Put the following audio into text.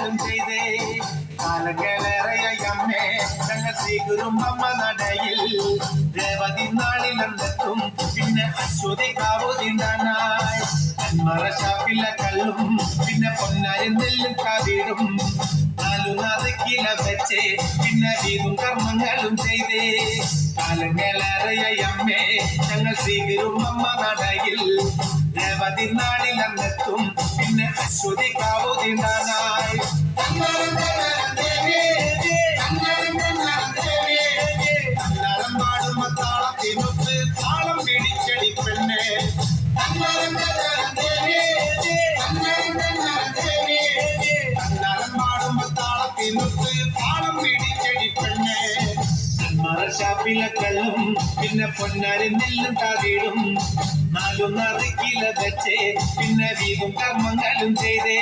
കർമ്മങ്ങളും ചെയ്തേ. കാലങ്ങളേറെയമ്മേ ഞങ്ങൾ ശ്രീകുരുമ്പമ്മ നടയിൽ. രേവതി നാളിലെത്തും പിന്നെ അശ്വതി അന്മറ ഷാപ്പില്ല കല്ലും പിന്നെ പൊന്നാരി നെല്ലും കാവിടും. നാലു പിന്നെ വീതും കർമ്മങ്ങളും ചെയ്തേ. കാലങ്ങളേറെയമ്മേ ഞങ്ങൾ സ്വീകരുമ്മ നടയിൽ. രേവതി നാളിലെന്നെത്തും പിന്നെ അശ്വതി കാവുതിണ്ടാനായി അന്നരം പാടുമ്പോ താളത്തിനൊത്ത് താളം പിടിച്ചടി പെണ്ണേ അന്നരം പാടുമ്പോ താളത്തിനൊത്ത് താളം പിടിച്ചടി പെണ്ണേ ഷാപ്പിലെ കള്ളും പിന്നെ പൊന്നാരി നെല്ലും കാതിടും നാലു നറുക്കില വെച്ച് പിന്നെ വീതും കർമ്മങ്ങളും ചെയ്തേ